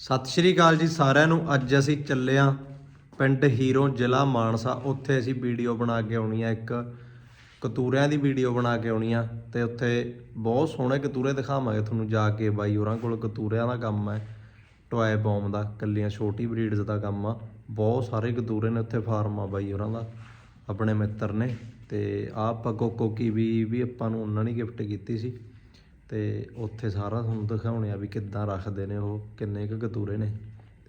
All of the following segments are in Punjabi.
ਸਤਿ ਸ਼੍ਰੀ ਅਕਾਲ ਜੀ ਸਾਰਿਆਂ ਨੂੰ। ਅੱਜ ਅਸੀਂ ਚੱਲੇ ਆਂ ਪਿੰਡ ਹੀਰੋ ਜ਼ਿਲ੍ਹਾ ਮਾਨਸਾ। ਉੱਥੇ ਅਸੀਂ ਵੀਡੀਓ ਬਣਾ ਕੇ ਆਉਣੀ ਆ, ਇੱਕ ਕਤੂਰਿਆਂ ਦੀ ਵੀਡੀਓ ਬਣਾ ਕੇ ਆਉਣੀ ਆ ਤੇ ਉੱਥੇ ਬਹੁਤ ਸੋਹਣੇ ਕਤੂਰੇ ਦਿਖਾਵਾਂਗੇ ਤੁਹਾਨੂੰ ਜਾ ਕੇ। ਬਾਈ ਹੋਰਾਂ ਕੋਲ ਕਤੂਰਿਆਂ ਦਾ ਕੰਮ ਹੈ, ਟੋਏ ਬੌਮ ਦਾ, ਕੱਲੀਆਂ ਛੋਟੀ ਬਰੀਡਸ ਦਾ ਕੰਮ ਆ। ਬਹੁਤ ਸਾਰੇ ਕਤੂਰੇ ਨੇ ਉੱਥੇ ਫਾਰਮ ਆ ਬਾਈ ਹੋਰਾਂ ਦਾ, ਆਪਣੇ ਮਿੱਤਰ ਨੇ ਤੇ ਆਹ ਆਪਾਂ ਕੋਕੋ ਕੀ ਵੀ ਵੀ ਆਪਾਂ ਨੂੰ ਉਹਨਾਂ ਨੇ ਗਿਫਟ ਕੀਤੀ ਸੀ। ਤੇ ਉੱਥੇ ਸਾਰਾ ਤੁਹਾਨੂੰ ਦਿਖਾਉਣੇ ਆ ਵੀ ਕਿੱਦਾਂ ਰੱਖਦੇ ਨੇ ਉਹ ਕਿੰਨੇ ਕੁ ਕਤੂਰੇ ਨੇ।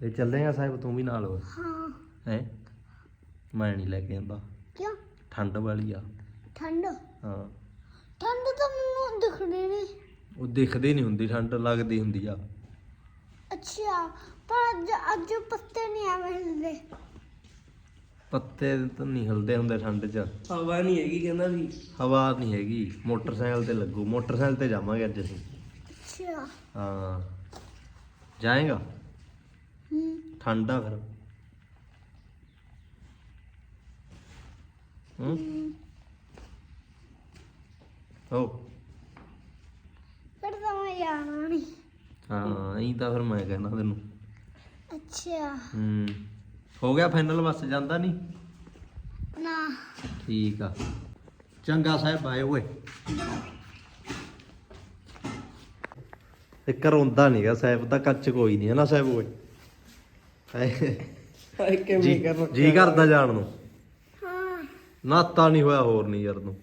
ਤੇ ਚੱਲੇਗਾ ਸਾਹਿਬ ਤੂੰ ਵੀ ਨਾਲ ਹਾਂ। ਹੈ? ਮੈਂ ਨਹੀਂ ਲੈ ਕੇ ਆਂਦਾ। ਕਿਉਂ? ਠੰਡ ਵਾਲੀ ਆ। ਠੰਡ? ਹਾਂ। ਠੰਡ ਤਾਂ ਮੈਨੂੰ ਦਿਖਣੀ ਨਹੀਂ। ਉਹ ਦਿਖਦੀ ਨਹੀਂ ਹੁੰਦੀ ਠੰਡ ਲੱਗਦੀ ਹੁੰਦੀ ਆ। ਅੱਛਾ ਪਰ ਅੱਜ ਅੱਜ ਪੱਤੇ ਨਹੀਂ ਆਵੇਂ ਹਿਲਦੇ ਪੱਤੇ ਤਾਂ ਨਹੀਂ ਹਿਲਦੇ ਹੁੰਦੇ ਠੰਡ 'ਚ। ਹਵਾ ਨਹੀਂ ਹੈਗੀ ਕਹਿੰਦਾ ਵੀ। ਹਵਾ ਨਹੀਂ ਹੈਗੀ ਮੋਟਰਸਾਈਕਲ ਤੇ ਲੱਗੂ। ਮੋਟਰਸਾਈਕਲ ਤੇ ਜਾਵਾਂਗੇ ਅੱਜ ਅਸੀਂ। ਅੱਛਾ। ਹਾਂ। ਜਾਏਗਾ? ਹੂੰ। ਠੰਡ ਫਿਰ। ਹੂੰ। ਹੋ। ਪਰ ਤਾਂ ਮੈਂ ਜਾਣਾ ਨਹੀਂ। ਹਾਂ ਇਹੀ ਤਾਂ ਫਿਰ ਮੈਂ ਕਹਿਣਾ ਤੈਨੂੰ। ਅੱਛਾ। ਹੂੰ। ਹੋ ਗਿਆ ਫਾਈਨਲ ਬਸ ਜਾਂਦਾ ਨਹੀਂ? ਨਾ। ਠੀਕ ਆ। ਚੰਗਾ ਸਾਹਿਬ ਆਏ ਓਏ ਇੱਕ ਰੋਂਦਾ ਨਹੀਂਗਾ ਸਾਹਿਬ ਦਾ ਕੱਚ ਕੋਈ ਨਹੀਂ ਹੈ ਨਾ ਸਾਹਿਬ ਓਏ। ਹਾਏ। ਜੀ ਕਿਵੇਂ ਕਰ ਜੀ ਕਰਦਾ ਜਾਣ ਨੂੰ। ਹਾਂ। ਨਾਤਾ ਨਹੀਂ ਹੋਇਆ ਹੋਰ ਨਹੀਂ ਯਾਰ ਨੂੰ।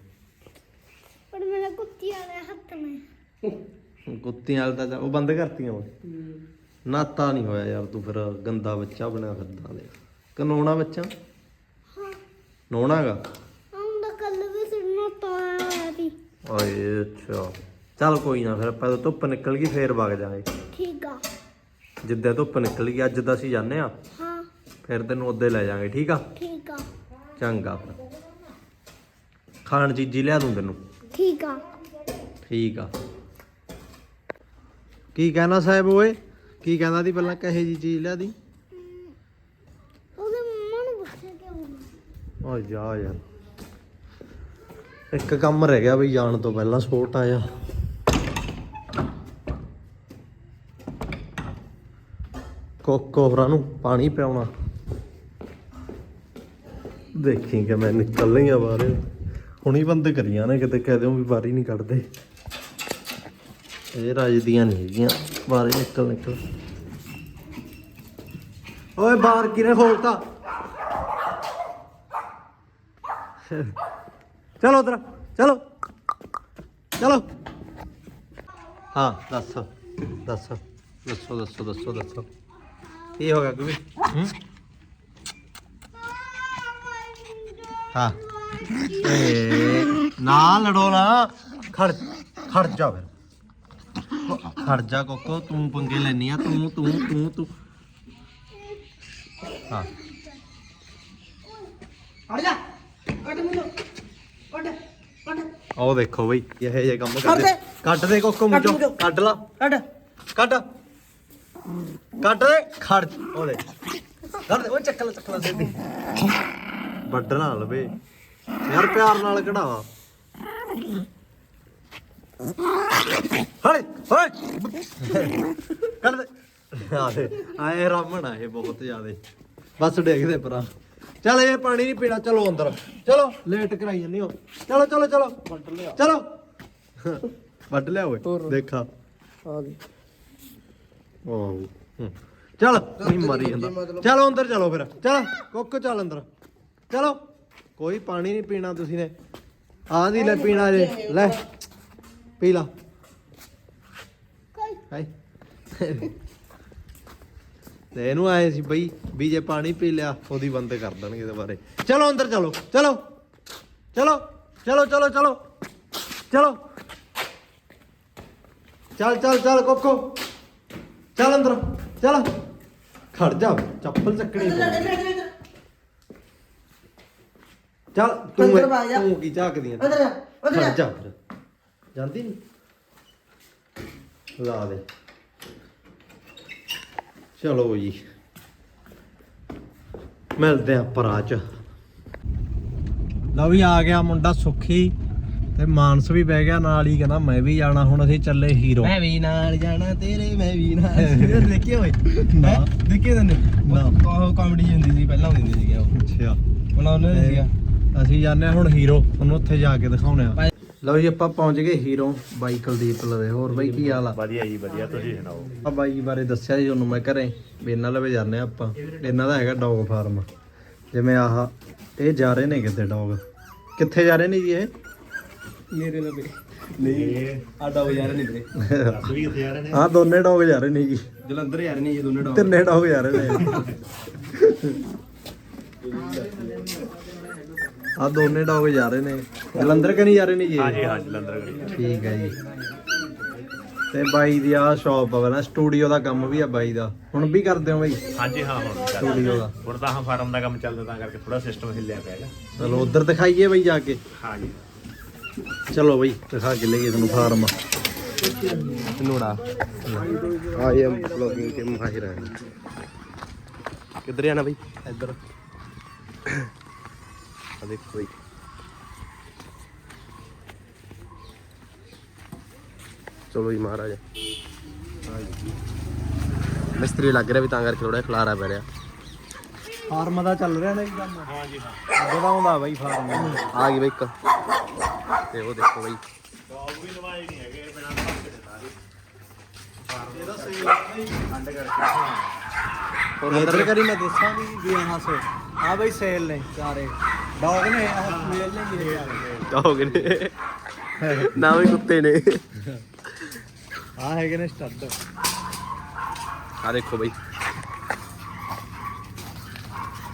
ਪਰ ਮੇਰਾ ਕੁੱਤੀ ਆ ਰਿਹਾ ਹੱਥ ਮੇ ਕੁੱਤੀਆਂ ਵਾਲ ਤਾਂ ਉਹ ਬੰਦ ਕਰਤੀਆਂ ਓਏ ਨਾਤਾ ਨਹੀਂ ਹੋਇਆ ਯਾਰ ਤੂੰ ਫਿਰ ਗੰਦਾ ਬੱਚਾ ਬਣਿਆ ਫਿਰਦਾ ਲੈ ਕਨੋਣਾ ਬੱਚਾ? ਹਾਂ ਨੋਣਾਗਾ? ਦਾ ਕੱਲ ਵੀ ਸਿਰਨਾ ਪਾਇਆ ਸੀ ਓਏ ਅੱਛਾ। ਚੱਲ ਕੋਈ ਨਾ ਫਿਰ ਆਪਾਂ ਜਦੋਂ ਧੁੱਪ ਨਿਕਲ ਗਈ ਫੇਰ ਵਗ ਜਾਾਂਗੇ ਠੀਕ ਆ। ਜਿੱਦਾਂ ਧੁੱਪ ਨਿਕਲ ਗਈ ਅੱਜ ਤਾਂ ਅਸੀਂ ਜਾਂਦੇ ਆ ਹਾਂ। ਫਿਰ ਤੈਨੂੰ ਉੱਦੇ ਲੈ ਜਾਾਂਗੇ ਠੀਕ ਆ? ਠੀਕ ਆ। ਚੰਗਾ ਫਿਰ। ਖਾਣ ਚੀਜ਼ੀ ਲਿਆ ਦੂੰ ਤੈਨੂੰ? ਠੀਕ ਆ। ਠੀਕ ਆ। ਕੀ ਕਹਿਣਾ ਸਾਹਿਬ ਓਏ? ਕੀ ਕਹਿੰਦਾ ਦੀ ਪਹਿਲਾਂ ਕਹੇ ਜੀ ਚੀਜ਼ ਲਿਆ ਦੀ ਉਹਦੇ ਮੰਮਾ ਨੂੰ ਪੁੱਛਿਆ ਕਿਉਂ ਓ ਜਾ ਯਾਰ। ਇੱਕ ਕੰਮ ਰਹਿ ਗਿਆ ਬਈ, ਜਾਣ ਤੋਂ ਪਹਿਲਾਂ ਸਪੋਰਟ ਆਇਆ ਕੋਕੋ ਨੂੰ ਪਾਣੀ ਪਿਆਉਣਾ। ਦੇਖੀ ਕਿ ਮੈਂ ਨਿਕਲ ਲਈ ਬਾਹਰ। ਹੁਣੀ ਬੰਦ ਕਰੀਆਂ ਨੇ, ਕਿਤੇ ਕਹਿ ਦਿਓ ਵੀ ਬਾਰੀ ਨਹੀਂ ਕੱਢਦੇ। ਇਹ ਰਾਜ ਦੀਆਂ ਨਹੀਂ ਹੈਗੀਆਂ, ਬਾਹਰ ਨਿਕਲ ਨਿਕਲ। ਓਏ ਬਾਹਰ ਕਿਨੇ ਖੋਲਤਾ? ਚਲੋ ਉਧਰ ਚਲੋ ਚਲੋ ਹਾਂ ਦੱਸ ਦੱਸ ਦੱਸੋ ਦੱਸੋ ਦੱਸੋ ਦੱਸੋ ਕੀ ਹੋ ਗਿਆ ਕੋਈ ਹੂੰ ਹਾਂ ਏ ਨਾ ਲੜੋ ਨਾ ਖੜ ਖੜ ਜਾ ਫਿਰ ਖੜ ਜਾ ਕੋਕੋ ਤੂੰ ਪੰਗੇ ਲੈਨੀ ਆ ਤੂੰ ਤੂੰ ਤੂੰ ਤੂੰ ਹਾਂ ਹਟ ਜਾ ਕੱਟ ਮੈਨੂੰ ਕੱਟ ਕੱਟ ਉਹ ਦੇਖੋ ਬਈ ਇਹ ਜੇ ਕੰਮ ਕੱਢ ਕਰਦੇ। ਦੇ। ਕੱਢ ਦੇ ਕੋਕੋ ਮੂੰਹ ਕੱਢ। ਕੱਢ ਲਾ। ਕੱਟ ਕੱਢ। ਕੱਢ ਦੇ ਖੜ। ਉਹਦੇ ਕੱਢ ਦੇ ਉਹ ਚੱਕ ਲੈ ਚੱਕ ਲੈ ਸਿੱਧੀ। ਵੱਢ ਨਾ ਲਵੇ ਯਾਰ ਪਿਆਰ ਨਾਲ ਕਢਾਵਾ। ਹਲੇ ਹੋਏ ਕੱਢ ਦੇ। ਆਏ ਆਏ ਰਾਮਣ ਆ ਇਹ ਬਹੁਤ ਜ਼ਿਆਦੇ। ਬਸ ਡੇਗਦੇ ਪਰਾਂ ਚੱਲ ਇਹ ਪਾਣੀ ਨਹੀਂ ਪੀਣਾ ਚਲੋ ਅੰਦਰ। ਚਲੋ ਲੇਟ ਕਰਾਈ ਜਾਂਦੇ ਹੋ। ਚਲੋ ਚਲੋ ਚਲੋ। ਵੱਢ ਲਿਆ ਚਲੋ। ਵੱਢ ਲਿਆ ਓਏ ਦੇਖਾ। ਆ ਗਈ। ਵਾਹ। ਚੱਲ ਨਹੀਂ ਮਾਰੀ ਜਾਂਦਾ। ਚਲੋ ਅੰਦਰ ਚਲੋ ਫਿਰ। ਚਲ ਕੁੱਕ ਚੱਲ ਅੰਦਰ। ਚਲੋ। ਕੋਈ ਪਾਣੀ ਨਹੀਂ ਪੀਣਾ ਤੁਸੀਂ ਨੇ। ਆਹ ਦੀ ਲੈ ਪੀਣਾ ਜੇ। ਲੈ ਪੀ ਲਾ। ਕੋਈ। ਹਾਈ ਤੇ ਇਹਨੂੰ ਆਏ ਸੀ ਬਈ ਵੀ ਜੇ ਪਾਣੀ ਪੀ ਲਿਆ ਉਹਦੀ ਬੰਦ ਕਰ ਦੇਣਗੇ ਦੁਬਾਰੇ ਚਲੋ ਅੰਦਰ ਚਲੋ ਚਲੋ। ਚਲੋ ਚਲੋ ਚਲੋ ਚਲੋ। ਚਲੋ। ਚੱਲ ਚੱਲ ਚੱਲ ਕੋਕੋ। ਚੱਲ ਅੰਦਰ ਚੱਲ। ਖੜ ਜਾ ਚੱਪਲ ਚੱਕਣੀ ਪਊ। ਚੱਲ ਤੂੰ ਅੰਦਰ ਵਗ ਜਾ। ਤੂੰ ਕੀ ਝਾਕਦੀ ਆਂ? ਉਧਰ ਉਧਰ ਖੜ ਜਾ। ਜਾ ਫਿਰ। ਜਾਂਦੀ ਨਹੀਂ ਲਾ ਦੇ। ਚਲੋ ਜੀ। ਮਿਲਦੇ ਆ ਪਰਾਂ ਚ। ਲਓ ਵੀ ਆ ਗਿਆ ਮੁੰਡਾ ਸੁਖੀ ਤੇ ਮਾਨਸ ਵੀ ਬਹਿ ਗਿਆ ਨਾਲ ਹੀ ਕਹਿੰਦਾ ਮੈਂ ਵੀ ਜਾਣਾ ਹੁਣ ਅਸੀਂ ਚੱਲੇ ਹੀਰੋ। ਮੈਂ ਵੀ ਨਾਲ ਜਾਣਾ ਤੇਰੇ ਮੈਂ ਵੀ ਨਾਲ ਦੇਖਿਆ ਓਏ? ਨਾ। ਹੈਂ? ਦੇਖਿਆ ਤੈਨੇ? ਨਾ। ਉਹ ਕਾਮੇਡੀ ਹੁੰਦੀ ਸੀ ਪਹਿਲਾਂ ਹੁੰਦੀ ਸੀਗੀ ਉਹ। ਅੱਛਾ। ਹੁਣ ਉਹਨਾਂ ਨੇ ਸੀਗਾ। ਅਸੀਂ ਜਾਂਦੇ ਹਾਂ ਹੁਣ ਹੀਰੋ ਉਹਨੂੰ ਉੱਥੇ ਜਾ ਕੇ ਦਿਖਾਉਣੇ ਆ ਲਓ ਜੀ ਆਪਾਂ ਪਹੁੰਚ ਗਏ ਹੀਰੋ ਬਾਈ ਕੁਲਦੀਪ ਲਵੇ। ਹੋਰ ਬਾਈ ਕੀ ਹਾਲ ਆ? ਵਧੀਆ ਜੀ ਵਧੀਆ ਤੁਸੀਂ ਸੁਣਾਓ? ਆ ਬਾਈ ਬਾਰੇ ਦੱਸਿਆ ਜੀ ਤੁਹਾਨੂੰ ਮੈਂ ਘਰੇ ਵੀ ਇਹਨਾਂ ਲਵੇ ਜਾਂਦੇ ਆ ਆਪਾਂ। ਇਹਨਾਂ ਦਾ ਹੈਗਾ ਡੌਗ ਫਾਰਮ ਜਿਵੇਂ ਆਹ ਇਹ ਜਾ ਰਹੇ ਨੇ ਕਿਤੇ ਡੌਗ ਕਿੱਥੇ ਜਾ ਰਹੇ ਨੇ ਜੀ ਇਹ? ਮੇਰੇ ਨਾਲ ਨਹੀਂ ਵੀਰੇ। ਵੀ ਕਿੱਥੇ ਜਾ ਰਹੇ ਨੇ। ਆਹ ਦੋਨੇ ਡੌਗ ਜਾ ਰਹੇ ਨੇ ਜੀ। ਜਲੰਧਰ ਯਾਰ ਨਹੀਂ ਇਹ ਦੋਨੇ ਡੌਗ ਤਿੰਨੇ ਡੌਗ ਜਾ ਰਹੇ ਨੇ। ਆ ਦੋਨੇ ਡੌਗ ਜਾ ਰਹੇ ਨੇ। ਜਲੰਧਰ ਕਿ ਨਹੀਂ ਜਾ ਰਹੇ ਨੇ ਜੀ? ਹਾਂਜੀ ਹਾਂ ਜਲੰਧਰ ਗਏ ਠੀਕ ਹੈ ਜੀ। ਤੇ ਬਾਈ ਦੀ ਆ ਸ਼ਾਪ ਆ ਨਾ ਸਟੂਡੀਓ ਦਾ ਕੰਮ ਵੀ ਆ ਬਾਈ ਦਾ। ਹੁਣ ਵੀ ਕਰਦੇ ਹੋ ਬਾਈ? ਹਾਂਜੀ ਹਾਂ ਹੁਣ ਸਟੂਡੀਓ ਦਾ। ਹੁਣ ਤਾਂ ਹਾਂ ਫਾਰਮ ਦਾ ਕੰਮ ਚੱਲਦਾ ਤਾਂ ਕਰਕੇ ਥੋੜਾ ਸਿਸਟਮ ਹਿੱਲਿਆ ਪਿਆ ਹੈਗਾ। ਚਲੋ ਉਧਰ ਦਿਖਾਈਏ ਬਾਈ ਜਾ ਕੇ। ਹਾਂਜੀ। ਚਲੋ ਬਾਈ ਦਿਖਾ ਕੇ ਲਈਏ ਤੁਹਾਨੂੰ ਫਾਰਮ ਨੋੜਾ। ਆਈ ਐਮ ਵਲੌਗਿੰਗ ਕੇ ਮਾਹਿਰ ਹੈ। ਕਿੱਧਰ ਜਾਣਾ ਬਈ? ਇੱਧਰ। ਆ ਦੇਖੋ ਚਲੋ ਜੀ ਮਹਾਰਾਜ। ਮਿਸਤਰੀ ਲੱਗ ਰਿਹਾ ਵੀ ਤਾਂ ਕਰਕੇ ਥੋੜਾ ਖਲਾਰਾ ਪੈ ਰਿਹਾ। ਫਾਰਮ ਦਾ ਚੱਲ ਰਿਹਾ ਨਾ ਜੀ ਕੰਮ ਹਾਂਜੀ ਹਾਂ। ਆਉਂਦਾ ਬਾਈ ਫਾਰਮ। ਆ ਗਈ ਬਈ ਇੱਕ। ਤੇ ਉਹ ਦੇਖੋ ਬਈ। ਵੀ ਨਵਾਏ ਨਹੀਂ ਹੈਗੇ ਬਿਨਾਂ ਪੱਕੇ ਦੇ ਸਾਰੇ। ਇਹਦਾ ਸੇਲ ਹੋਰ ਅੰਦਰ ਕਰੀ ਮੈਂ ਦੱਸਾਂ ਵੀ ਵੀ ਆਹ ਸੋ ਆ ਬਾਈ ਸੇਲ ਨੇ ਸਾਰੇ ਡੌਗ ਨੇ ਮੇਲ ਨੇ ਮੇਰੇ ਡੌਗ ਨੇ। ਨਾ ਵੀ ਕੁੱਤੇ ਨੇ। ਆ ਹੈਗੇ ਨੇ ਸਟੱਡ। ਆ ਦੇਖੋ ਬਈ।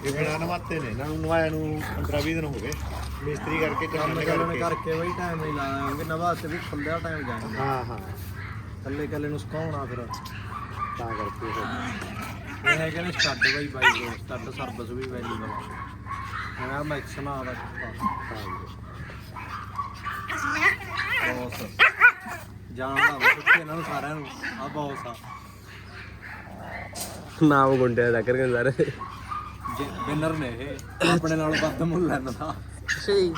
ਇਹ ਬਿਨਾਂ ਨਵਾਤੇ ਨੇ। ਨੂੰ ਨਵਾਇਆ ਨੂੰ 15 20 ਦਿਨ ਹੋ ਗਏ। ਮਿਸਤਰੀ ਕਰਕੇ ਕੰਮ ਕਰਨ ਕਰਕੇ ਬਾਈ ਟਾਈਮ ਨਹੀਂ ਲਾਇਆ ਕਿਉਂਕਿ ਨਵਾਂ ਤੇ ਵੀ ਖੁੱਲਿਆ ਟਾਈਮ ਜਾਣਾ ਹਾਂ ਹਾਂ। ਕੱਲੇ ਕੱਲੇ ਨੂੰ ਸੁਕਾਉਣਾ ਫਿਰ। ਤਾਂ ਕਰਕੇ ਇਹ ਹੈਗੇ ਨੇ ਸਟੱਡ ਬਾਈ ਬਾਈ ਕੋਲ ਸਟੱਡ ਸਰਵਿਸ ਵੀ ਅਵੇਲੇਬਲ ਹੈਗਾ ਮੈਕਸ ਨਾ ਦਾ। ਬੌਸ। ਜਾਣਦਾ ਵਾ ਕੁੱਤੇ ਇਹਨਾਂ ਨੂੰ ਸਾਰਿਆਂ ਨੂੰ। ਆ ਬੌਸ ਆ। ਨਾਮ ਗੁੰਡਿਆ ਦਾ ਕਰਕੇ ਸਾਰੇ ਵਿਨਰ ਨੇ ਇਹ। ਆਪਣੇ ਨਾਲ ਵੱਧ ਮੁੱਲ ਲੈਣ ਦਾ ਸਹੀ।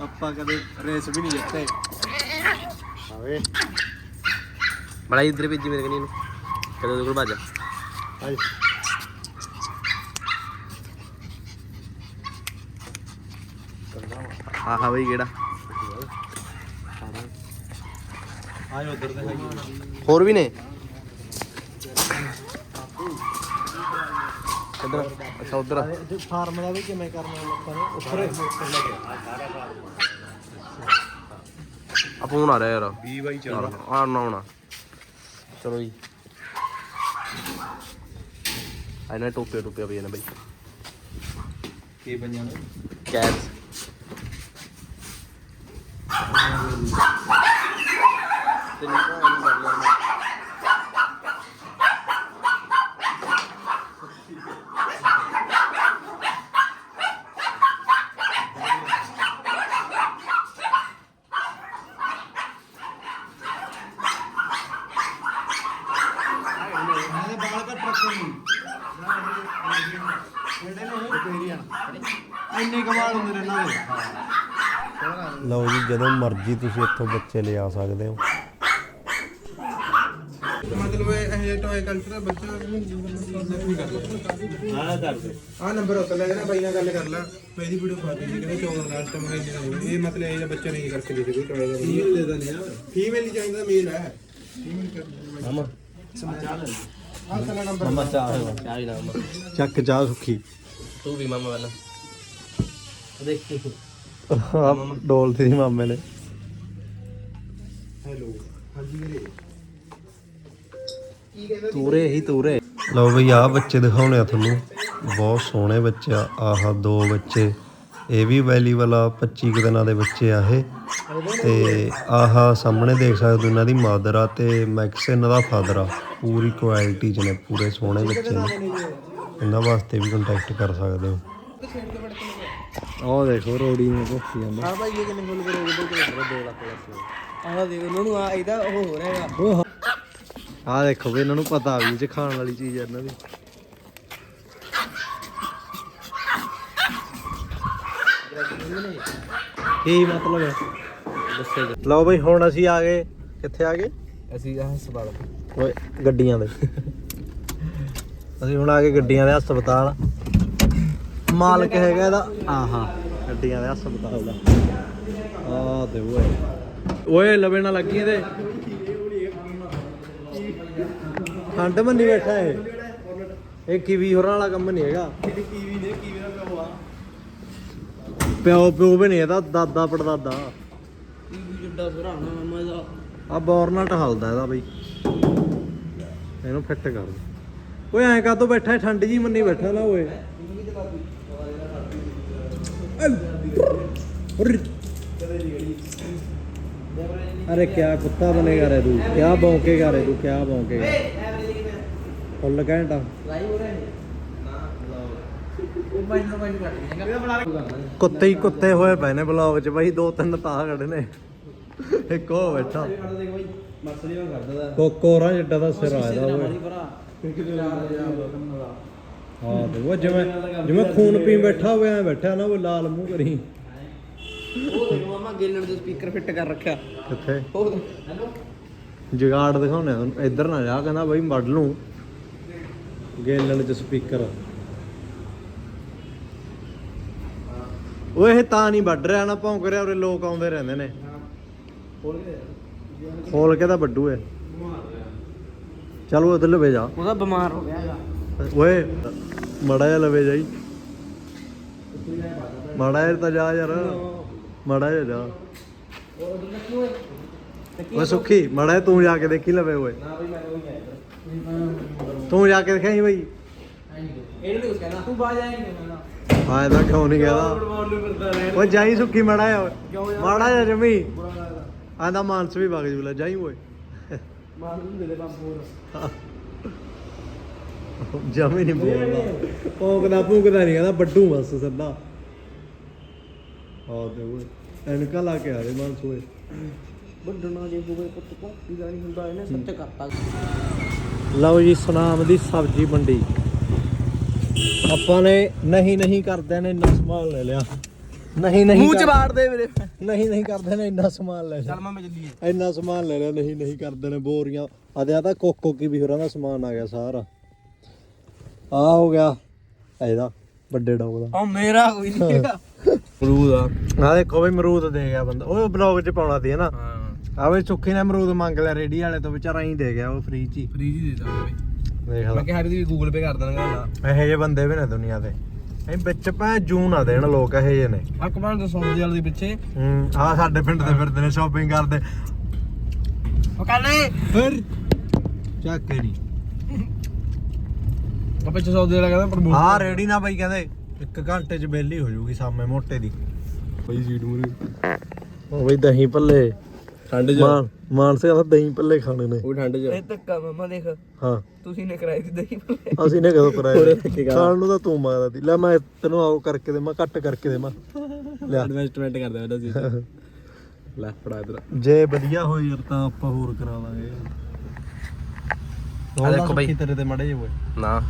ਆਪਾਂ ਕਦੇ ਰੇਸ ਵੀ ਨਹੀਂ ਜਿੱਤੇ। ਆਵੇ ਬੜਾ ਇਧਰ ਭੇਜੀ ਮੇਰੇ ਕਨੀ ਨੂੰ ਕਦੇ ਉਹਦੇ ਕੋਲ ਭੱਜ ਹਾਂਜੀ ਹਾਂ ਹਾਂ ਬਈ ਕਿਹੜਾ? ਆਏ ਉਧਰ ਦਿਖਾਈਏ ਹੋਰ ਵੀ ਨੇ? ਕਿੱਧਰ ਅੱਛਾ ਉਧਰ ਫਾਰਮ ਦਾ ਵੀ ਕਿਵੇਂ ਕਰਨਾ ਲੋਕਾਂ ਨੇ ਉੱਪਰ ਆ ਫੋਨ ਆ ਰਿਹਾ ਯਾਰ। 20 ਬਾਈ ਆ ਨਾ ਆਉਣਾ। ਚਲੋ ਜੀ। ਆ ਇਹਨਾਂ ਟੋਪੇ ਟੋਪੇ ਪਈ ਨੇ ਬਈ ਕੀ ਪੰਜਾਂ ਨੇ ਕੈਟਸ ਇਹਦੇ ਬਾਲ ਕੱਟ ਰੱਖੇ ਨਹੀਂ ਇੰਨੇ ਕਮਾਲ ਹੁੰਦੇ ਨੇ ਇਹਨਾਂ ਦੇ ਲਓ ਜੀ ਜਦੋਂ ਮਰਜ਼ੀ ਤੁਸੀਂ ਇੱਥੋਂ ਬੱਚੇ ਲਿਆ ਸਕਦੇ ਹੋ। ਮਤਲਬ ਇਹ ਟੋਏ ਕਲਚਰ ਦਾ ਬੱਚਾ ਹਾਂ ਦੱਸ ਆ ਨੰਬਰ ਉੱਤੇ ਲੈ ਜਾਣਾ ਬਾਈ ਨਾਲ ਗੱਲ ਕਰ ਲੈ। ਮੈਂ ਇਹਦੀ ਵੀਡੀਓ ਪਾ ਦਿੱਤੀ ਕਹਿੰਦੇ 14 ਲਾਸਟ ਟਾਈਮ ਇਹ ਇਹ ਮਤਲਬ ਇਹ ਜਿਹਾ ਬੱਚਾ ਨਹੀਂ ਕਰਕੇ ਦੇ ਕੋਈ ਟੋਏ ਦਾ ਫੀਮੇਲ ਦੇ ਦਿੰਦੇ ਆ। ਫੀਮੇਲ ਹੀ ਚਾਹੀਦਾ ਮੇਲ ਹੈ। ਮਾਮਾ। ਆ ਸਾਲਾ ਨੰਬਰ ਮਮਾ ਚਾਹ। ਚਾਹ ਹੀ ਨਾਮ ਚੱਕ ਚਾਹ ਸੁੱਖੀ ਤੂੰ ਵੀ ਮਾਮਾ ਵਾਲਾ ਦੇਖੀ ਆ ਡੋਲ ਤੇ ਸੀ ਮਾਮੇ ਨੇ। ਹੈਲੋ ਹਾਂਜੀ ਵੀਰੇ। ਤੂਰੇ ਹੀ ਤੂਰੇ। ਲਓ ਬਈ ਆ ਬੱਚੇ ਦਿਖਾਉਣੇ ਆ ਤੁਹਾਨੂੰ। ਬਹੁਤ ਸੋਹਣੇ ਬੱਚੇ ਆ ਆਹ ਦੋ ਬੱਚੇ। ਇਹ ਵੀ ਵੈਲੀ ਵਾਲਾ 25 ਕੁ ਦਿਨਾਂ ਦੇ ਬੱਚੇ ਆ ਇਹ। ਤੇ ਆਹ ਸਾਹਮਣੇ ਦੇਖ ਸਕਦੇ ਹੋ ਇਹਨਾਂ ਦੀ ਮਾਦਰ ਆ ਤੇ ਮੈਕਸ ਇਹਨਾਂ ਦਾ ਫਾਦਰ ਆ। ਪੂਰੀ ਕੁਆਲਿਟੀ ਚ ਨੇ ਪੂਰੇ ਸੋਹਣੇ ਬੱਚੇ ਨੇ। ਇਹਨਾਂ ਵਾਸਤੇ ਵੀ ਕੰਟੈਕਟ ਕਰ ਸਕਦੇ ਹੋ। ਉਹ ਦੇਖੋ ਰੋੜੀ ਨੂੰ ਭੁੱਖੀ ਜਾਂਦਾ। ਹਾਂ ਭਾਈ ਇਹ ਕਿੰਨੇ ਫੁੱਲ ਕਰੋਗੇ ਤੇ ਕਿੰਨੇ 2 ਲੱਖ ਲੱਖ ਆਹ ਦੇਖ ਉਹਨਾਂ ਨੂੰ ਆ ਇਹਦਾ ਉਹ ਹੋ ਰਿਹਾ ਹੈਗਾ। ਆਹ ਦੇਖੋ ਵੀ ਇਹਨਾਂ ਨੂੰ ਪਤਾ ਵੀ ਇਹ ਖਾਣ ਵਾਲੀ ਚੀਜ਼ ਆ ਇਹਨਾਂ ਦੀ। ਕੀ ਮਤਲਬ ਹੈ? ਦੱਸੇ ਲਓ ਬਈ ਹੁਣ ਅਸੀਂ ਆ ਗਏ। ਕਿੱਥੇ ਆ ਗਏ? ਅਸੀਂ ਆ ਹਸਪਤਾਲ। ਓਏ ਗੱਡੀਆਂ ਦੇ। ਅਸੀਂ ਹੁਣ ਆ ਗਏ ਗੱਡੀਆਂ ਦੇ ਹਸਪਤਾਲ। ਮਾਲਕ ਹੈਗਾ ਇਹਦਾ। ਆਹਾ ਗੱਡੀਆਂ ਦੇ ਹਸਪਤਾਲ ਦਾ ਆ ਦੇ ਓਏ। ਓਏ ਲਵੇ ਨਾ ਲੱਗੀ ਇਹਦੇ। ਖੰਡ ਮੰਨੀ ਬੈਠਾ ਇਹ। ਇਹ ਕੀਵੀ ਹੋਰਾਂ ਵਾਲਾ ਕੰਮ ਨਹੀਂ ਹੈਗਾ। ਕੀਵੀ ਨੇ ਕੀਵੀ ਦਾ ਪਿਓ ਆ। ਪਿਓ ਪਿਓ ਵੀ ਨਹੀਂ ਇਹਦਾ ਦਾਦਾ ਪੜਦਾਦਾ। ਟੀਵੀ ਜਿੱਡਾ ਸਰਾਣਾ ਮਾਮਾ ਦਾ ਆ ਬੋਰਨਟ ਹਲਦਾ ਇਹਦਾ ਬਈ। ਇਹਨੂੰ ਫਿੱਟ ਕਰ। ਓਏ ਐਂ ਕਾਤੋਂ ਬੈਠਾ? ਠੰਡ ਜੀ ਮੰਨੀ ਬੈਠਾ ਨਾ ਓਏ। अरे क्या कुत्ता बनेगा रे तू क्या भौंकेगा रे तू क्या भौंकेगा फुल घंटा ਲਾਈਵ ਹੋ ਰਿਹਾ ਹੈ ਉਹ ਮਾਈਨਰ ਮਾਈਨਰ ਕੱਟ ਦੇਗਾ ਕੁੱਤੇ ਹੀ ਕੁੱਤੇ ਹੋਏ ਪਏ ਨੇ ਬਲੌਗ 'ਚ ਬਾਈ ਦੋ ਤਿੰਨ ਤਾਂ ਖੜੇ ਨੇ ਇੱਕ ਉਹ ਬੈਠਾ ਦੇਖ ਬਾਈ ਮਸਲੀ ਮੈਂ ਕਰਦਾ ਦਾ ਕੋਕੋਰਾ ਜਿੱਡਾ ਦਾ ਸਿਰ ਆਇਆ ਓਏ ਭਰਾ ਹਾਂ ਤੇ ਉਹ ਜਿਵੇਂ ਜਿਵੇਂ ਖੂਨ ਪੀ ਬੈਠਾ ਹੋਇਆ ਐਂ ਬੈਠਾ ਨਾ ਉਹ ਲਾਲ ਮੂੰਹ ਕਰੀ। ਉਹ ਦੇਖ ਮਾਮਾ ਗੇਲਣ ਦੇ ਸਪੀਕਰ ਫਿੱਟ ਕਰ ਰੱਖਿਆ। ਕਿੱਥੇ? ਉਹ ਜਗਾੜ ਦਿਖਾਉਣੇ ਆ ਇੱਧਰ ਨਾ ਜਾ ਕਹਿੰਦਾ ਬਾਈ ਮੜ ਲੂੰ। ਗੇਲਣ ਚ ਸਪੀਕਰ ਓਏ ਇਹ ਤਾਂ ਨਹੀਂ ਵੱਢ ਰਿਹਾ ਨਾ ਭੌਂਕ ਰਿਹਾ ਉਰੇ ਲੋਕ ਆਉਂਦੇ ਰਹਿੰਦੇ ਨੇ। ਖੋਲ ਕੇ ਤਾਂ ਵੱਡੂ ਏ ਚਲੋ ਉਧਰ ਲਵੇ ਜਾ। ਉਹਦਾ ਬਿਮਾਰ ਹੋ ਗਿਆ ਹੈਗਾ। ਓਏ ਮੜਾ ਜਿਹਾ ਲਵੇ ਜਾਈ। ਮੜਾ ਜਿਹਾ ਤਾਂ ਜਾ ਯਾਰ ਮੜਾ ਜਿਹਾ ਜਾ। ਓਏ ਸੁੱਖੀ ਮੜਾ ਤੂੰ ਜਾ ਕੇ ਦੇਖੀ ਲਵੇ ਓਏ। ਤੂੰ ਜਾ ਕੇ ਦੇਖਿਆ ਸੀ ਬਈ? ਇਹਨੂੰ ਨਹੀਂ ਕੁਝ ਕਹਿਣਾ ਤੂੰ ਬਾਜ ਆਏਂਗੇ ਕਹਿੰਦਾ ਹਾਂ ਇਹਦਾ ਕਿਉਂ ਨਹੀਂ ਕਹਦਾ ਓਏ ਜਾਈ ਸੁੱਖੀ ਮੜਾ ਯਾਰ? ਮਾੜਾ ਜਿਹਾ ਜਮੀ। ਆਂਦਾ ਮਾਨਸ ਵੀ ਵਗ ਜੂਲਾ ਜਾਈ ਓਏ। ਮਾਰ ਨੂੰ ਦੇ ਦੇ ਪੰਪ ਹੋਰ। ਜਮੀ ਨਹੀਂ ਬੋਲਦਾ ਭੌਂਕਦਾ ਭੂਕਦਾ ਨਹੀਂ ਕਹਿੰਦਾ ਵੱਡੂ ਬਸ ਸੱਦਾ। ਆ ਦੇ ਓਏ ਐਨਕਾ ਲਾ ਕੇ ਆ ਰਹੇ ਮਾਨਸ ਓਏ। ਵੱਡਣਾ ਜੇ ਹੋਵੇ ਪੁੱਤ ਕੋਪੀ ਦਾ ਨਹੀਂ ਹੁੰਦਾ ਇਹਨੇ ਸੱਚ ਕਰਤਾ। ਲਓ ਜੀ ਸੁਨਾਮ ਦੀ ਸਬਜ਼ੀ ਮੰਡੀ। ਆਪਾਂ ਨੇ ਨਹੀਂ ਨਹੀਂ ਕਰਦੇ ਨੇ ਇੰਨਾ ਸਮਾਨ ਲੈ ਲਿਆ। ਨਹੀਂ ਨਹੀਂ ਮੂੰਹ ਚ ਵਾੜ ਦੇ ਮੇਰੇ। ਨਹੀਂ ਨਹੀਂ ਕਰਦੇ ਨੇ ਇੰਨਾ ਸਮਾਨ ਲੈ ਲਿਆ। ਚੱਲ ਮਾਮਾ ਚੱਲੀਏ। ਇੰਨਾ ਸਮਾਨ ਲੈ ਲਿਆ ਨਹੀਂ ਨਹੀਂ ਕਰਦੇ ਨੇ ਬੋਰੀਆਂ। ਅਦਿਆ ਤਾਂ ਕੋਕੋ ਕੀ ਵੀ ਹੋਰਾਂ ਦਾ ਸਮਾਨ ਆ ਗਿਆ ਸਾਰਾ। ਆ ਹੋ ਗਿਆ। ਇਹਦਾ ਵੱਡੇ ਡੌਗ ਦਾ। ਉਹ ਮੇਰਾ ਕੋਈ ਨਹੀਂ ਹੈਗਾ। ਅਮਰੂਦ ਆ। ਆ ਦੇਖੋ ਵੀ ਅਮਰੂਦ ਦੇ ਗਿਆ ਬੰਦਾ। ਉਹ ਬਲੌਗ 'ਚ ਪਾਉਣਾ ਸੀ ਨਾ ਹਾਂ। ਆ ਵੀ ਸੁੱਖੀ ਨੇ ਅਮਰੂਦ ਮੰਗ ਲਿਆ ਰੇੜੀ ਵਾਲੇ ਤੋਂ ਵਿਚਾਰਾ ਹੀ ਦੇ ਗਿਆ ਉਹ ਫ੍ਰੀ 'ਚ ਹੀ। ਫ੍ਰੀ ਹੀ ਦੇ ਦਾਂਗੇ ਦੇਖ ਮੈਂ ਲਾ। ਕਿਹਾ ਹਰੀ ਵੀ ਗੂਗਲ ਪੇ ਕਰ ਦੇਣਗੇ ਨਾ ਇਹੋ ਜਿਹੇ ਬੰਦੇ ਵੀ ਨੇ ਦੁਨੀਆ ਤੇ ਇਹ ਵਿੱਚ ਭੈ ਜੂਨ ਆ ਦੇਣ ਲੋਕ ਇਹੋ ਜਿਹੇ ਨੇ। ਅਕਬਰ ਦੇ ਸੌਦੇ ਵਾਲੇ ਦੇ ਪਿੱਛੇ। ਹੂੰ ਆ ਸਾਡੇ ਪਿੰਡ ਦੇ ਫਿਰਦੇ ਨੇ ਸ਼ਾਪਿੰਗ ਕਰਦੇ। ਉਹ ਕਾਲੇ। ਫਿਰ ਚੱਕ ਨਹੀਂ ਉਹ ਪਿੱਛੇ ਸੌਦੇ ਵਾਲਾ ਕਹਿੰਦਾ ਪ੍ਰਮੋਟ ਆ ਰੇੜੀ ਨਾ ਬਾਈ ਕਹਿੰਦੇ। ਇੱਕ ਘੰਟੇ ਚ ਬੇਲੀ ਹੋ ਜੂਗੀ ਸਾਹਮਣੇ ਮੋਟੇ ਦੀ। ਬਈ ਸੀਟ ਮੂਰੇ ਉਹ ਬਈ ਦਹੀਂ ਭੱਲੇ। ਠੰਡ ਮਾਨ ਮਾਨਸੇ ਦਾ ਦਹੀਂ ਭੱਲੇ ਖਾਣੇ ਨੇ। ਉਹ ਠੰਡ ਚ। ਇਹ ਧੱਕਾ ਮਾਮਾ ਦੇਖ। ਹਾਂ। ਤੁਸੀਂ ਨੇ ਕਰਾਈ ਸੀ ਦਹੀਂ ਭੱਲੇ। ਅਸੀਂ ਨੇ ਕਦੋਂ ਕਰਾਇਆ ਉਰੇ ਰੱਖ ਕੇ ਖਾ। ਖਾਣ ਨੂੰ ਤਾਂ ਤੂੰ ਮੰਗਦਾ ਸੀ ਲੈ ਮੈਂ ਤੈਨੂੰ ਆਓ ਕਰਕੇ ਦੇਵਾਂ ਕੱਟ ਕਰਕੇ ਦੇਵਾਂ। ਲਿਆ ਇਨਵੈਸਟਮੈਂਟ ਕਰਦਾ ਉਹਦਾ ਸੀ ਲੈ ਫੜਾ ਇਧਰ। ਜੇ ਵਧੀਆ ਹੋਈ ਯਾਰ ਤਾਂ ਆਪਾਂ ਹੋਰ ਕਰਾ ਲਾਂਗੇ ਆ ਦੇਖੋ ਬਈ। ਤੇਰੇ ਤੇ ਮੜੇ ਜੇ ਹੋਏ? ਨਾ।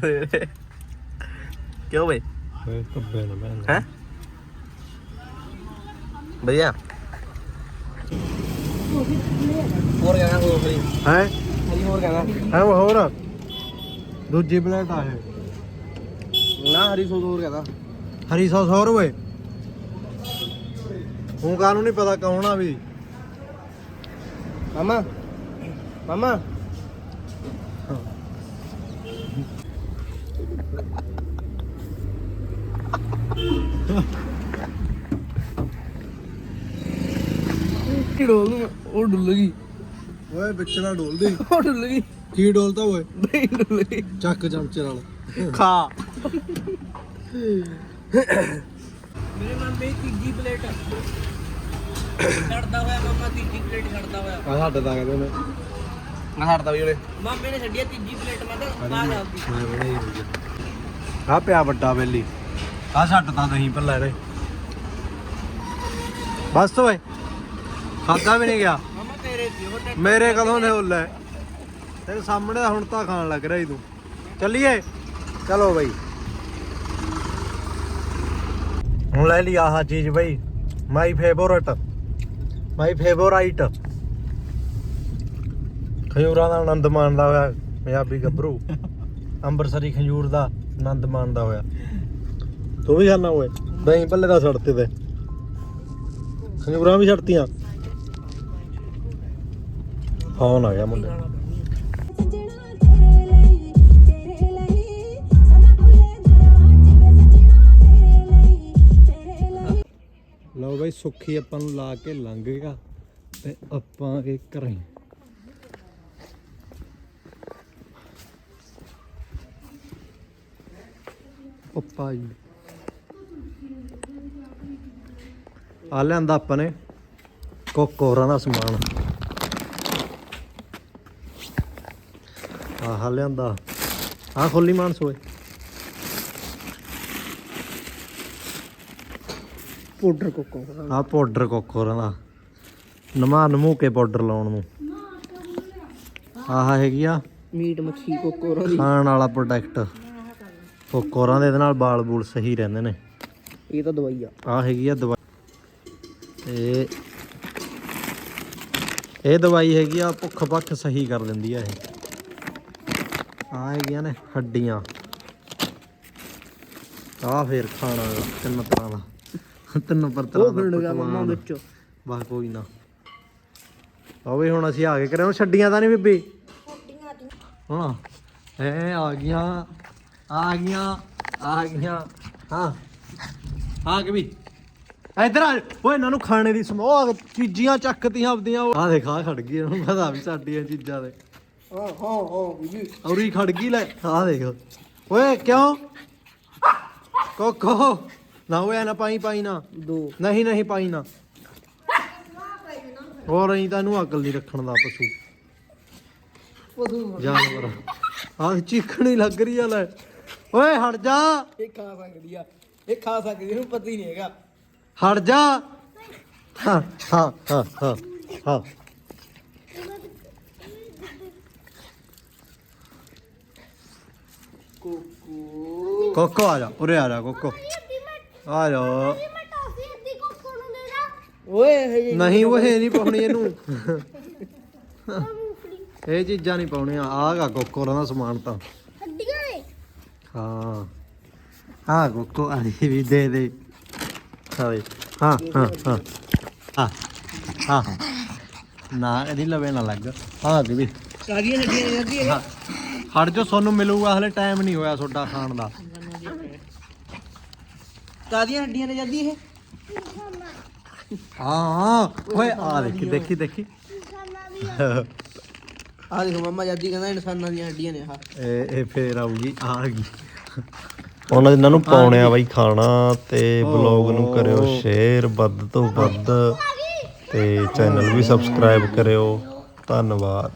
ਦੇ ਕਿਉਂ ਬਈ ਓਏ ਕੱਬੇ ਨਾ ਮੈਂ ਹੈ ਵਧੀਆ ਹੋਰ ਕਹਿੰਦਾ ਹੋਰ ਹਰੀ ਹੈ ਹਰੀ ਹੋਰ ਕਹਿੰਦਾ ਹੈ ਹੋਰ ਦੂਜੀ ਪਲੇਟ ਆ ਇਹ ਨਾ ਹਰੀ ਸੌ ਹੋਰ ਕਹਿੰਦਾ ਹਰੀ ਸੌ ਸੌ ਰੁਪਏ ਹੁਣ ਕਾਨੂੰ ਨਹੀਂ ਪਤਾ ਕੌਣ ਆ ਵੀ ਮਾਮਾ ਮਾਮਾ ਕੀ ਡੋਲ ਨੂੰ? ਉਹ ਡੁੱਲ ਗਈ। ਓਏ ਵਿੱਚ ਨਾ ਡੋਲਦੀ ਉਹ ਡੁੱਲ ਗਈ। ਕੀ ਡੋਲਦਾ ਓਏ? ਨਹੀਂ ਡੁੱਲ ਗਈ। ਚੱਕ ਚਮਚੇ ਨਾਲ। ਖਾ। ਮੇਰੇ ਮਾਮੇ ਤੀਜੀ ਪਲੇਟ ਛੱਡਦਾ ਹੋਇਆ ਮਾਮਾ ਤੀਜੀ ਪਲੇਟ ਛੱਡਦਾ ਹੋਇਆ। ਆ ਸਾਡੇ ਤਾਂ ਕਹਿੰਦੇ ਨੇ। ਮੈਂ ਛੱਡਦਾ ਵੀ ਉਹਨੇ ਮਾਮੇ ਨੇ ਛੱਡਿਆ ਤੀਜੀ ਪਲੇਟ ਮੈਂ ਤਾਂ ਆ ਜਾਂਦੀ। ਮੈਂ ਬਣਾਈ ਹੋਈ। ਆ ਪਿਆ ਵੱਡਾ ਬੇਲੀ। ਆ ਛੱਡ ਤਾਂ ਦਹੀਂ ਭੱਲਾ ਰੇ ਬਸ ਓਏ ਖਾਦਾ ਵੀ ਨਹੀਂ ਗਿਆ। ਮਾਮਾ ਤੇਰੇ ਸੀ ਉਹ ਮੇਰੇ ਕਦੋਂ ਨੇ ਹੁੱਲਾ ਤੇਰੇ ਸਾਹਮਣੇ ਤਾਂ ਹੁਣ ਤਾਂ ਖਾਣ ਲੱਗ ਰਿਹਾ ਈ ਤੂੰ। ਚੱਲੀਏ। ਚਲੋ ਬਈ। ਹੁਣ ਲੈ ਲਈ ਆਹ ਚੀਜ਼ ਬਈ ਮਾਈ ਫੇਵਰਟ ਮਾਈ ਫੇਵਰਾਈਟ ਖਜੂਰਾਂ ਦਾ ਆਨੰਦ ਮਾਣਦਾ ਹੋਇਆ, ਪੰਜਾਬੀ ਗੱਭਰੂ। ਅੰਮ੍ਰਿਤਸਰੀ ਖਜੂਰ ਦਾ ਆਨੰਦ ਮਾਣਦਾ ਹੋਇਆ। ਤੂੰ ਵੀ ਖਾਣਾ ਓਏ। ਦਹੀਂ ਭੱਲੇ ਦਾ ਸੜਤੇ ਤੇ। ਖਜੂਰਾਂ ਵੀ ਛੱਡਤੀਆਂ ਫੋਨ ਆ ਗਿਆ ਮੁੰਡੇ ਲਓ ਬਾਈ, ਸੁੱਖੀ ਆਪਾਂ ਨੂੰ ਲਾ ਕੇ ਲੰਘ ਗਿਆ ਤੇ ਆਪਾਂ ਇਹ ਘਰੇ। ਪਪਾ ਜੀ ਆ ਲਿਆਂਦਾ ਆਪਾਂ ਨੇ ਕੋਕੋਰਾਂ ਦਾ ਸਮਾਨ। ਆਹ ਲਿਆਂਦਾ। ਆ ਖੋਲੀ ਮਾਨਸ ਪਾਊਡਰ ਕੋਕੋ ਆ ਪਾਊਡਰ ਕੋਕੋਰਾਂ ਦਾ ਨਮਾ ਨਮੂ ਕੇ ਪਾਊਡਰ ਲਾਉਣ ਨੂੰ। ਆਹ ਹੈਗੀ ਆ ਮੀਟ ਮੱਛੀ ਕੋਕੋਰਾਂ ਦੀ ਖਾਣ ਵਾਲਾ ਪ੍ਰੋਡਕਟ ਕੋਕੋਰਾਂ ਦੇ ਇਹਦੇ ਨਾਲ ਬਾਲ ਬੂਲ ਸਹੀ ਰਹਿੰਦੇ ਨੇ। ਇਹ ਤਾਂ ਦਵਾਈ ਆ। ਆ ਹੈਗੀ ਆ ਦਵਾਈ। ਤੇ ਇਹ ਦਵਾਈ ਹੈਗੀ ਆ ਭੁੱਖ ਭੱਖ ਸਹੀ ਕਰ ਦਿੰਦੀ ਆ ਇਹ। ਆ ਹੈਗੀਆਂ ਨੇ ਹੱਡੀਆਂ। ਆ ਫੇਰ ਖਾਣਾ ਤਿੰਨ ਤਰ੍ਹਾਂ ਦਾ। ਤਿੰਨ ਪਰ ਤਰ੍ਹਾਂ ਉਹ ਦਾ ਫਿਰਨ ਗਿਆ ਮੰਮਾ। ਵਿੱਚ। ਬਸ ਕੋਈ ਨਾ। ਆਵੇ ਹੁਣ ਅਸੀਂ ਆ ਗਏ ਕਰਿਆ। ਛੱਡੀਆਂ ਤਾਂ ਨਹੀਂ ਬੀਬੀ? ਹਾਂ ਐ ਆ ਗਈਆਂ ਆ ਗਈਆਂ ਆ ਗਈਆਂ। ਹਾਂ। ਹਾਂ ਕਿ ਵੀ। ਇਧਰ ਆ। ਓਏ ਇਹਨਾਂ ਨੂੰ ਖਾਣੇ ਦੀ ਸਮੋਹ ਚੀਜ਼ੀਆਂ ਚੱਕਤੀਆਂ ਆਪਦੀਆਂ। ਆ ਦੇਖ ਆ ਖੜ ਗਈ ਇਹਨੂੰ ਪਤਾ ਵੀ ਸਾਡੀਆਂ ਚੀਜ਼ਾਂ ਦੇ। ਹਾਂ ਹਾਂ ਹਾਂ ਜੀ ਔਰੀ ਖੜ ਗਈ ਲੈ। ਆ ਦੇਖ। ਓਏ ਕਿਉਂ? ਕੋਕੋ। ਨਾ ਓਏ ਨਾ ਪਾਈ ਪਾਈ ਨਾ। ਦੋ। ਨਹੀਂ ਨਹੀਂ ਪਾਈ ਨਾ। ਹੋਰ ਅਸੀਂ ਤਾਂ ਇਹਨੂੰ ਅਕਲ ਨਹੀਂ ਰੱਖਣ ਦਾ ਪਸ਼ੂ। ਪਸ਼ੂ। ਜਾਨਵਰ। ਆਹ ਚੀਖਣੀ ਲੱਗ ਰਹੀ ਆ ਲੈ। ਓਏ ਹਟ ਜਾ। ਇਹ ਖਾ ਸਕਦੀ ਆ। ਇਹ ਖਾ ਸਕਦੀ ਇਹਨੂੰ ਪਤਾ ਹੀ ਨਹੀਂ ਹੈਗਾ। ਹਟ ਜਾ। ਹਾਂ ਹਾਂ ਹਾਂ ਹਾਂ ਹਾਂ। ਕੋਕੋ। ਕੋਕੋ ਆ ਜਾ ਉਰੇ ਆ ਜਾ ਕੋਕੋ। ਆ ਜਾ। ਮੈਂ ਟਾਫੀ ਅੱਧੀ ਕੋਕੋ ਨੂੰ ਦੇ ਦਾ ਓਏ ਇਹ ਨਹੀਂ ਉਹ ਇਹ ਨਹੀਂ ਪਾਉਣੀ ਇਹਨੂੰ। ਮੂੰਗਫਲੀ। ਇਹ ਚੀਜ਼ਾਂ ਨਹੀਂ ਪਾਉਣੀਆਂ। ਆਗਾ ਕੋਕੋਰਾਂ ਦਾ ਸਮਾਨ ਤਾਂ। ਹੱਡੀਆਂ ਨੇ ਹਾਂ। ਹਾਂ ਕੋਕੋ ਆ ਵੀ ਦੇ ਦੇ। ਹਾਂ ਹਾਂ ਹਾਂ ਹਾਂ। ਹਾਂ ਹਾਂ ਨਾ ਇਹਦੀ ਲਵੇ ਨਾ ਲੱਗ। ਹਾਂ ਕਿ ਵੀ। ਕਾਦੀਆਂ ਹੱਡੀਆਂ ਜਾਂਦੀ ਹੈ। ਹਟ ਜੋ ਤੁਹਾਨੂੰ ਮਿਲੂਗਾ ਹਲੇ ਟਾਈਮ ਨਹੀਂ ਹੋਇਆ ਤੁਹਾਡਾ ਖਾਣ ਦਾ। ਕਾਦੀਆਂ ਹੱਡੀਆਂ ਨੇ ਜਾਂਦੀ ਇਹ? ਹਾਂ ਓਏ ਆ ਦੇਖੀ ਦੇਖੀ ਦੇਖੀ। ਆ ਦੇਖੋ ਮੰਮਾ ਜਾਂਦੀ ਕਹਿੰਦਾ ਇਨਸਾਨਾਂ ਦੀਆਂ ਹੱਡੀਆਂ ਨੇ ਆਹ। ਇਹ ਇਹ ਫੇਰ ਆਊਗੀ ਆ ਗਈ। ਉਹਨਾਂ ਇਹਨਾਂ ਨੂੰ ਪਾਉਣੇ ਆ ਬਾਈ ਖਾਣਾ ਤੇ ਬਲੌਗ ਨੂੰ ਕਰਿਓ ਸ਼ੇਅਰ ਵੱਧ ਤੋਂ ਵੱਧ ਤੇ ਚੈਨਲ ਵੀ ਸਬਸਕ੍ਰਾਈਬ ਕਰਿਓ। ਧੰਨਵਾਦ।